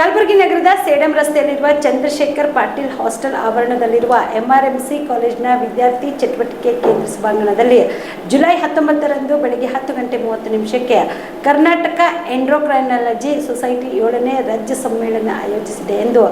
ಕಲಬುರಗಿ ನಗರದ ಸೇಡಂ ರಸ್ತೆಯಲ್ಲಿರುವ ಚಂದ್ರಶೇಖರ್ ಪಾಟೀಲ್ ಹಾಸ್ಟೆಲ್ ಆವರಣದಲ್ಲಿರುವ ಎಂಆರ್ಎಂಸಿ ಕಾಲೇಜಿನ ವಿದ್ಯಾರ್ಥಿ ಚಟುವಟಿಕೆ ಕೇಂದ್ರ ಸಭಾಂಗಣದಲ್ಲಿ ಜುಲೈ ಹತ್ತೊಂಬತ್ತರಂದು ಬೆಳಗ್ಗೆ ಹತ್ತು ಗಂಟೆ ಮೂವತ್ತು ನಿಮಿಷಕ್ಕೆ ಕರ್ನಾಟಕ ಎಂಡ್ರೋಕ್ರೈನಾಲಜಿ ಸೊಸೈಟಿ ಏಳನೇ ರಾಜ್ಯ ಸಮ್ಮೇಳನ ಆಯೋಜಿಸಿದೆ ಎಂದು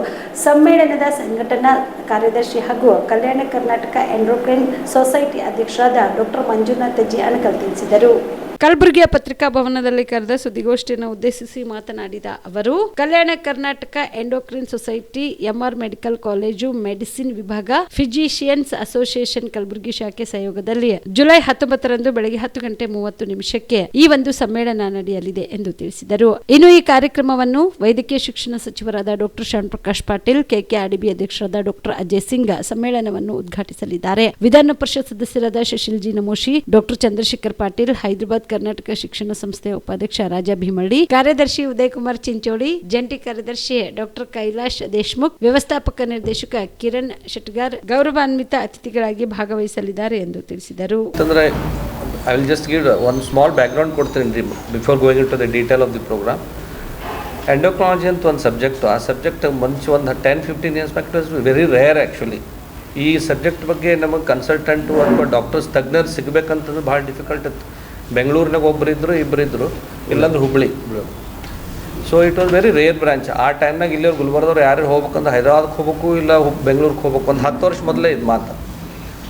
ಸಮ್ಮೇಳನದ ಸಂಘಟನಾ ಕಾರ್ಯದರ್ಶಿ ಹಾಗೂ ಕಲ್ಯಾಣ ಕರ್ನಾಟಕ ಎಂಡ್ರೋಕ್ರೈನ್ ಸೊಸೈಟಿ ಅಧ್ಯಕ್ಷರಾದ ಡಾಕ್ಟರ್ ಮಂಜುನಾಥ್ ಜಿ ಅಣಕಲ್ ತಿಳಿಸಿದರು. ಕಲಬುರಗಿಯ ಪತ್ರಿಕಾ ಭವನದಲ್ಲಿ ಕರೆದ ಸುದ್ದಿಗೋಷ್ಠಿಯನ್ನು ಉದ್ದೇಶಿಸಿ ಮಾತನಾಡಿದ ಅವರು, Kalyana Karnataka endocrine society MR medical college medicine ವಿಭಾಗ ಫಿಜಿಷಿಯನ್ಸ್ ಅಸೋಸಿಯೇಷನ್ ಕಲಬುರಗಿ ಶಾಖೆ ಸಹಯೋಗದಲ್ಲಿ ಜುಲೈ ಹತ್ತೊಂಬತ್ತರಂದು ಬೆಳಗ್ಗೆ ಹತ್ತು ಗಂಟೆ ಮೂವತ್ತು ನಿಮಿಷಕ್ಕೆ ಈ ಒಂದು ಸಮ್ಮೇಳನ ನಡೆಯಲಿದೆ ಎಂದು ತಿಳಿಸಿದರು. ಇನ್ನು ಈ ಕಾರ್ಯಕ್ರಮವನ್ನು ವೈದ್ಯಕೀಯ ಶಿಕ್ಷಣ ಸಚಿವರಾದ ಡಾಕ್ಟರ್ ಶ್ಯಾಮ್ ಪ್ರಕಾಶ್ ಪಾಟೀಲ್ ಕೆಕೆಆರ್ಡಿಬಿ ಅಧ್ಯಕ್ಷರಾದ ಡಾಕ್ಟರ್ ಅಜಯ್ ಸಿಂಗ್ ಸಮ್ಮೇಳನವನ್ನು ಉದ್ಘಾಟಿಸಲಿದ್ದಾರೆ. ವಿಧಾನ ಪರಿಷತ್ ಸದಸ್ಯರಾದ ಶಶಿಲ್ ಜಿ ನಮೋಶಿ, ಡಾಕ್ಟರ್ ಚಂದ್ರಶೇಖರ್ ಪಾಟೀಲ್, ಹೈದರಾಬಾದ್ ಕರ್ನಾಟಕ ಶಿಕ್ಷಣ ಸಂಸ್ಥೆಯ ಉಪಾಧ್ಯಕ್ಷ ರಾಜಾ ಭೀಮಳ್ಳಿ, ಕಾರ್ಯದರ್ಶಿ ಉದಯಕುಮಾರ್ ಚಿಂಚೋಳಿ, ಜಂಟಿ ಕಾರ್ಯದರ್ಶಿ ಡಾಕ್ಟರ್ ಕೈಲಾಶ್ ದೇಶ್ಮುಖ್, ವ್ಯವಸ್ಥಾಪಕ ನಿರ್ದೇಶಕ ಕಿರಣ್ ಶೆಟ್ಗಾರ್ ಗೌರವಾನ್ವಿತ ಅತಿಥಿಗಳಾಗಿ ಭಾಗವಹಿಸಲಿದ್ದಾರೆ ಎಂದು ತಿಳಿಸಿದರು. ಐ ವಿಲ್ ಜಸ್ಟ್ ಗಿವ್ ಒಂದು ಸ್ಮಾಲ್ ಬ್ಯಾಕ್ಗ್ರೌಂಡ್ ಕೊಡ್ತೀನಿ before going to the detail of the programme endocrinology ಅಂತ ಒಂದು ಸಬ್ಜೆಕ್ಟು ಆ ಸಬ್ಜೆಕ್ಟ್ ಮುಂಚೆ ಒಂದು ten fifteen years back it very rare actually ಈ ಸಬ್ಜೆಕ್ಟ್ ಬಗ್ಗೆ ನಮಗೆ ಕನ್ಸಲ್ಟೆಂಟು ಅಥವಾ ಡಾಕ್ಟರ್ಸ್ ತಜ್ಞರು ಸಿಗಬೇಕಂತಂದ್ರೆ ಭಾಳ ಡಿಫಿಕಲ್ಟ್ ಇತ್ತು. ಬೆಂಗಳೂರಿನಾಗ ಒಬ್ಬರು ಇದ್ದರು ಇಬ್ಬರು ಇದ್ದರು ಇಲ್ಲಾಂದ್ರೆ Hubli. So it was very rare branch ಆ ಟೈಮ್ನಾಗ ಇಲ್ಲಿ ಗುಲ್ಬರ್ದವ್ರು ಯಾರು ಹೋಗ್ಬೇಕಂದ್ರೆ ಹೈದರಾಬಾದ್ಗೆ ಹೋಗ್ಬೇಕು ಇಲ್ಲ ಬೆಂಗಳೂರಿಗೆ ಹೋಗ್ಬೇಕು. ಒಂದು ಹತ್ತು ವರ್ಷ ಮೊದಲೇ ಇದು ಮಾತು.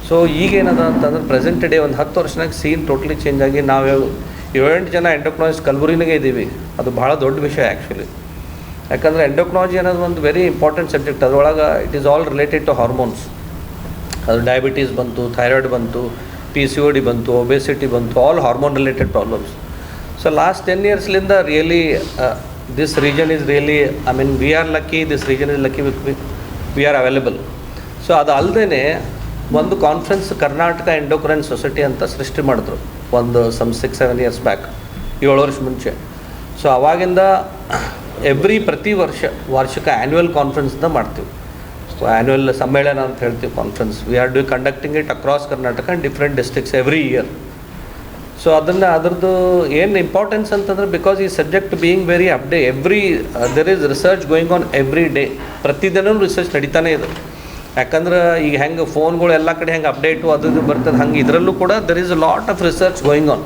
ಸೊ ಈಗ ಏನದ ಅಂತಂದ್ರೆ ಪ್ರೆಸೆಂಟ್ ಡೇ ಒಂದು ಹತ್ತು ವರ್ಷನಾಗ ಸೀನ್ ಟೋಟ್ಲಿ ಚೇಂಜ್ ಆಗಿ ನಾವು ಏಳೆಂಟು ಜನ ಎಂಡೋಕ್ನಾಲಜಿಸ್ಟ್ ಕಲಬುರಿನಾಗೆ ಇದ್ದೀವಿ. ಅದು ಭಾಳ ದೊಡ್ಡ ವಿಷಯ ಆ್ಯಕ್ಚುಲಿ ಯಾಕಂದರೆ ಎಂಡೋಕ್ನಾಲಜಿ ಅನ್ನೋದು ಒಂದು ವೆರಿ ಇಂಪಾರ್ಟೆಂಟ್ ಸಬ್ಜೆಕ್ಟ್ ಅದರೊಳಗೆ it is all related to hormones ಅದು ಡಯಾಬಿಟೀಸ್ ಬಂತು ಥೈರಾಯ್ಡ್ ಬಂತು ಪಿ ಸಿ ಒ ಡಿ ಬಂತು ಒಬೆಸಿಟಿ ಬಂತು all hormone related problems so last ten ಇಯರ್ಸ್ಲಿಂದ really this region is really I mean we are lucky this region is lucky with we are available so ಅದು ಅಲ್ಲದೇ ಒಂದು conference Karnataka endocrine society ಅಂತ ಸೃಷ್ಟಿ ಮಾಡಿದ್ರು, ಒಂದು some six seven years back ಏಳು ವರ್ಷ ಮುಂಚೆ. ಸೊ ಅವಾಗಿಂದ ಎವ್ರಿ ಪ್ರತಿ ವರ್ಷ ವಾರ್ಷಿಕ ಆ್ಯನ್ಯುವಲ್ ಕಾನ್ಫರೆನ್ಸ್ನ ಮಾಡ್ತೀವಿ. ಆ್ಯನ್ಯುವಲ್ ಸಮ್ಮೇಳನ ಅಂತ ಹೇಳ್ತೀವಿ conference we are do conducting it across Karnataka and different districts every year so ಅದನ್ನು, ಅದ್ರದ್ದು ಏನು ಇಂಪಾರ್ಟೆನ್ಸ್ ಅಂತಂದ್ರೆ ಬಿಕಾಸ್ ಈ subject being very update every there is research going on every day ಪ್ರತಿದಿನವೂ ರಿಸರ್ಚ್ ನಡೀತಾನೆ ಇದೆ. ಯಾಕಂದ್ರೆ, ಈಗ ಹೆಂಗೆ ಫೋನ್ಗಳು ಎಲ್ಲ ಕಡೆ ಹೆಂಗೆ ಅಪ್ಡೇಟು ಅದು ಇದು ಬರ್ತದೆ, ಹಂಗೆ ಇದರಲ್ಲೂ ಕೂಡ there is lot of research going on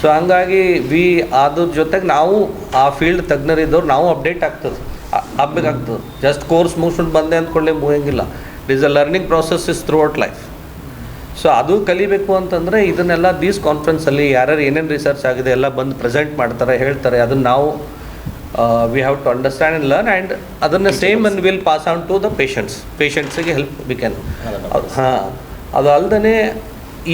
so ಹಂಗಾಗಿ ವಿ ಅದ್ರ ಜೊತೆಗೆ ನಾವು, ಆ ಫೀಲ್ಡ್ ತಜ್ಞರಿದ್ದವ್ರು ನಾವು ಅಪ್ಡೇಟ್ ಆಗ್ತದೆ. ಆಗ್ಬೇಕಾಗ್ತದೆ. ಜಸ್ಟ್ ಕೋರ್ಸ್ ಮುಗಿಸ್ಕೊಂಡು ಬಂದೆ ಅಂದ್ಕೊಳ್ಳಿ ಮುಗಿಯಂಗಿಲ್ಲ. It is a learning process is throughout life so ಅದು ಕಲಿಬೇಕು ಅಂತಂದರೆ ಇದನ್ನೆಲ್ಲ ದೀಸ್ ಕಾನ್ಫರೆನ್ಸಲ್ಲಿ ಯಾರ್ಯಾರು ಏನೇನು ರಿಸರ್ಚ್ ಆಗಿದೆ ಎಲ್ಲ ಬಂದು ಪ್ರೆಸೆಂಟ್ ಮಾಡ್ತಾರೆ ಹೇಳ್ತಾರೆ. ಅದನ್ನು ನಾವು we have to understand and learn and ಅದನ್ನು same and will pass on to the patients ಪೇಷಂಟ್ಸಿಗೆ help we can ಹಾಂ. ಅದು ಅಲ್ಲದೆ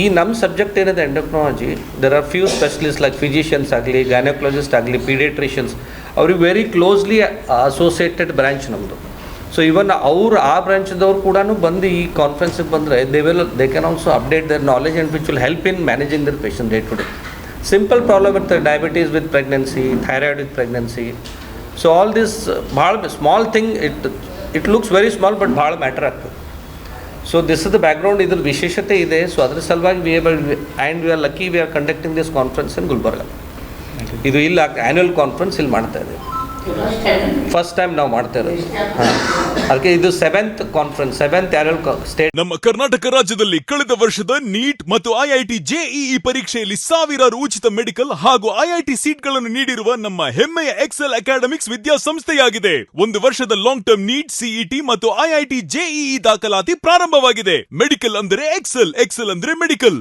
ಈ ನಮ್ಮ ಸಬ್ಜೆಕ್ಟ್ ಏನಿದೆ endocrinology there are few specialist like physicians ಆಗಲಿ ಗೈನಕಾಲಜಿಸ್ಟ್ ಆಗಲಿ ಪೀಡಿಯಟ್ರಿಷಿಯನ್ಸ್ ಅವ್ರಿಗೆ ವೆರಿ ಕ್ಲೋಸ್ಲಿ ಅಸೋಸಿಯೇಟೆಡ್ ಬ್ರ್ಯಾಂಚ್ ನಮ್ಮದು ಸೊ ಇವನ್ ಅವ್ರು ಆ ಬ್ರ್ಯಾಂಚ್ದವ್ರು ಕೂಡ ಬಂದು ಈ ಕಾನ್ಫರೆನ್ಸಿಗೆ ಬಂದರೆ they will they can also update their knowledge and which will help in managing their patient day to day simple problem ಇರ್ತದೆ diabetes with pregnancy thyroid with pregnancy so all this ಭಾಳ small thing it it looks very small but ಭಾಳ matter ಆಗ್ತದೆ. So this is the background ಇದ್ರ ವಿಶೇಷತೆ ಇದೆ. So ಅದ್ರ ಸಲುವಾಗಿ we and we are lucky we are conducting this conference in Gulbarga ಇದು ಇಲ್ಲ ಆ್ಯನ್ಯುವಲ್ ಕಾನ್ಫರೆನ್ಸ್ ಇಲ್ಲಿ ಮಾಡ್ತಾ ಇದೆ ಫಸ್ಟ್ ಟೈಮ್ ನಾವು ಮಾಡ್ತಾ ಅದಕ್ಕೆ ಇದು ಸೆವೆಂತ್ ಕಾನ್ಫರೆನ್ಸ್ ಸೆವೆಂತ್ ಸ್ಟೇಟ್ ನಮ್ಮ ಕರ್ನಾಟಕ ರಾಜ್ಯದಲ್ಲಿ ಕಳೆದ ವರ್ಷದ ನೀಟ್ ಮತ್ತು ಐಐಟಿ ಜೆಇಇ ಪರೀಕ್ಷೆಯಲ್ಲಿ ಸಾವಿರಾರು ಉಚಿತ ಮೆಡಿಕಲ್ ಹಾಗೂ ಐಐಟಿ ಸೀಟ್ಗಳನ್ನು ನೀಡಿರುವ ನಮ್ಮ ಹೆಮ್ಮೆಯ ಎಕ್ಸೆಲ್ ಅಕಾಡೆಮಿಕ್ಸ್ ವಿದ್ಯಾಸಂಸ್ಥೆಯಾಗಿದೆ. ಒಂದು ವರ್ಷದ ಲಾಂಗ್ ಟರ್ಮ್ ನೀಟ್, ಸಿಇಟಿ ಮತ್ತು ಐಐಟಿ ಜೆಇಇ ದಾಖಲಾತಿ ಪ್ರಾರಂಭವಾಗಿದೆ. ಮೆಡಿಕಲ್ ಅಂದರೆ ಎಕ್ಸೆಲ್ ಎಕ್ಸೆಲ್ ಅಂದ್ರೆ ಮೆಡಿಕಲ್.